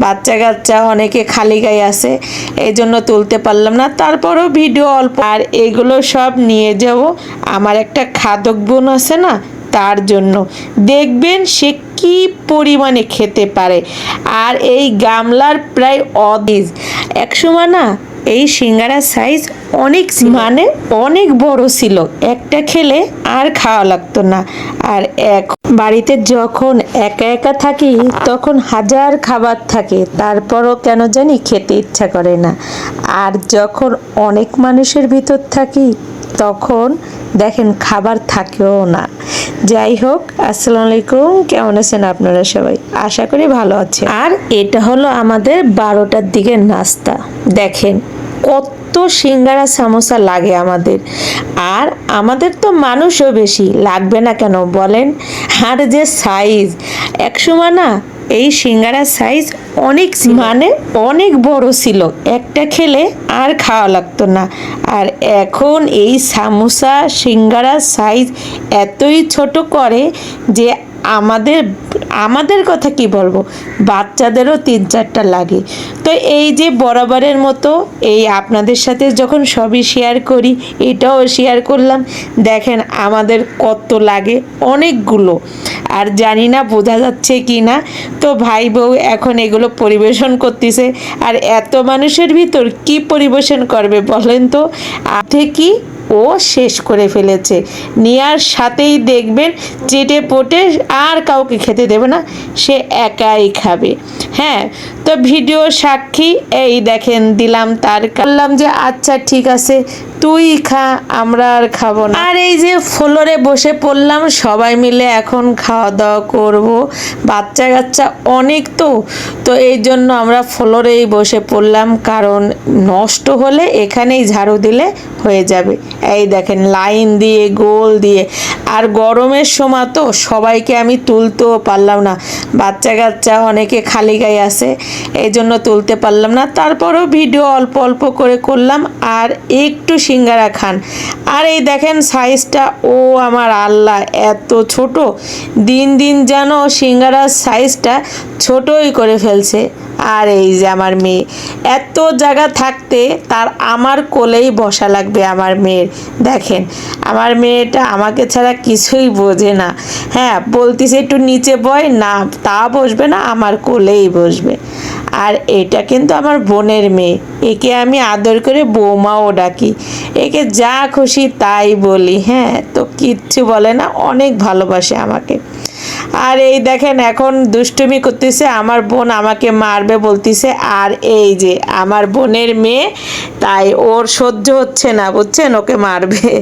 বাচ্চা কাচ্চা অনেকে খালি গায়ে আছে এই জন্য তুলতে পারলাম না। তারপরও ভিডিও অল্প। আর এগুলো সব নিয়ে যাব। আমার একটা খাদক বোন আছে না, তার জন্য। দেখবেন সে কি পরিমাণে খেতে পারে। আর এই গামলার প্রায় অদিজ একসময় না এই সিঙ্গারার সাইজ অনেক। মানে অনেক বড় ছিল। একটা খেলে আর খাওয়া লাগতো না। আর এক বাড়িতে যখন একা একা থাকি, তখন হাজার খাবার থাকে। তারপরও কেন জানি খেতে ইচ্ছা করে না। আর যখন অনেক মানুষের ভিতর থাকি, তখন দেখেন খাবার থাকেও না। যাই হোক, আসসালামু আলাইকুম। কেমন আছেন আপনারা সবাই? আশা করি ভালো আছে আর এটা হলো আমাদের বারোটার দিকে নাস্তা। দেখেন, কত সিঙ্গারা সামোসা লাগে আমাদের। আর আমাদের তো মানুষও বেশি, লাগবে না কেন বলেন? আর যে সাইজ একসময় না এই সিঙ্গারার সাইজ অনেক। মানে অনেক বড় ছিল একটা খেলে আর খাওয়া লাগতো না আর এখন এই সামোসা সিঙ্গারার সাইজ এতই ছোট করে যে আমাদের আমাদের কথা কি বলব? বাচ্চাদেরও তিন চারটা লাগে। তো এই যে বরাবরের মতো এই আপনাদের সাথে যখন সবই শেয়ার করি, এটাও শেয়ার করলাম। দেখেন আমাদের কত লাগে অনেকগুলো। আর জানি না বোঝা যাচ্ছে কি না। তো ভাই বউ এখন এগুলো পরিবেশন করতেছে। আর এত মানুষের ভিতর কি পরিবেশন করবে বলেন তো? আপনি কি ও শেষ করে ফেলেছে। নেয়ার সাথেই দেখবেন চেটে পটে আর কাউকে খেতে দেবে না, সে একাই খাবে। হ্যাঁ তো ভিডিও সাক্ষী, এই দেখেন দিলাম তার বললাম যে আচ্ছা ঠিক আছে, তুই খা, আমরা আর খাব না। আর এই যে ফ্লোরে বসে পড়লাম, সবাই মিলে এখন খাওয়া দাওয়া করব। বাচ্চা কাচ্চা অনেক তো তো এই জন্য আমরা ফ্লোরেই বসে পড়লাম, কারণ নষ্ট হলে এখানেই ঝাড়ু দিলে হয়ে যাবে। এই দেখেন, লাইন দিয়ে, গোল দিয়ে। আর গরমের সময় তো সবাইকে আমি তুলতেও পারলাম না। বাচ্চা কাচ্চা অনেকে খালি গায়ে আছে এই জন্য তুলতে পারলাম না। তারপরেও ভিডিও অল্প অল্প করে করলাম, আর একটু সিঙ্গারা খান। আর এই দেখেন সাইজটা ও আমার আল্লাহ, এত ছোট। দিন দিন যেন সিঙ্গারার সাইজটা ছোটই করে ফেলছে। আর এই যে আমার মেয়ে, এত জায়গা থাকতে তার আমার কোলেই বসা লাগবে আমার মেয়ের। দেখেন, আমার মেয়েটা আমাকে ছাড়া কিছুই বোঝে না। হ্যাঁ বলতিছে একটু নিচে বয়, না, তা বসবে না, আমার কোলেই বসবে। আর এটা কিন্তু আমার বোনের মেয়ে। একে আমি আদর করে বৌমাও ডাকি। একে যা খুশি তাই বলি হ্যাঁ? তো কিচ্ছু বলে না, অনেক ভালোবাসে আমাকে। আর এই দেখেন, এখন দুষ্টুমি করতেছে, আমার বোন আমাকে মারবে বলতিছে, আর এই যে, আমার বোনের মেয়ে, তাই ওর সহ্য হচ্ছে না, বুঝছেন? ওকে মারবে।